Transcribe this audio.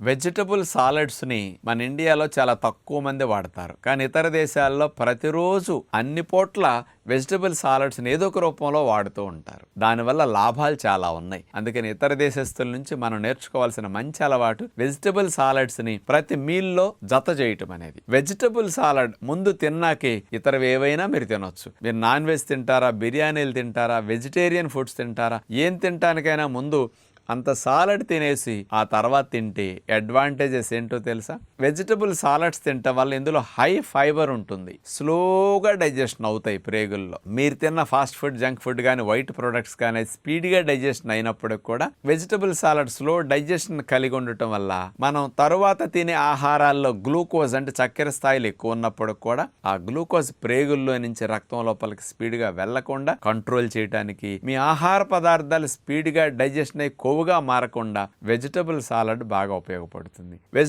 Vegetable సాలడ్స్ని మన ఇండియాలో చాలా తక్కువ మంది వాడతారు. కానీ ఇతర దేశాల్లో ప్రతిరోజు అన్ని పూట్ల వెజిటబుల్ సాలడ్స్ని ఏదో ఒక రూపంలో వాడుతూ ఉంటారు. దానివల్ల లాభాలు చాలా ఉన్నాయి. అందుకని ఇతర దేశస్తుల నుంచి మనం నేర్చుకోవాల్సిన మంచి అలవాటు వెజిటబుల్ సాలడ్స్ని ప్రతి మీల్లో జత చేయటం అనేది. వెజిటబుల్ సాలడ్ ముందు తిన్నాకే ఇతరవి ఏవైనా మీరు తినొచ్చు. మీరు నాన్ వెజ్ తింటారా బిర్యానీలు తింటారా వెజిటేరియన్ ఫుడ్స్ తింటారా ఏం తినటానికైనా ముందు అంత సాలడ్ తినేసి ఆ తర్వాత తింటే అడ్వాంటేజెస్ ఏంటో తెలుసా? వెజిటబుల్ సాలడ్స్ తింటం వల్ల ఇందులో హై ఫైబర్ ఉంటుంది. స్లోగా డైజెషన్ అవుతాయి ప్రేగుల్లో. మీరు తిన్న ఫాస్ట్ ఫుడ్ జంక్ ఫుడ్ కానీ వైట్ ప్రొడక్ట్స్ కానీ స్పీడ్గా డైజెషన్ అయినప్పటికి కూడా వెజిటబుల్ సాలడ్ స్లో డైజెషన్ కలిగి ఉండటం వల్ల మనం తరువాత తినే ఆహారాల్లో గ్లూకోజ్ అంటే చక్కెర స్థాయిలు ఎక్కువ ఉన్నప్పుడు కూడా ఆ గ్లూకోజ్ ప్రేగుల్లో నుంచి రక్తం లోపలికి స్పీడ్గా వెళ్ళకుండా కంట్రోల్ చేయడానికి మీ ఆహార పదార్థాలు స్పీడ్గా డైజెషన్ అయ్యి కొవ్వుగా మారకుండా వెజిటబుల్ సాలడ్ బాగా ఉపయోగపడుతుంది. వెజ్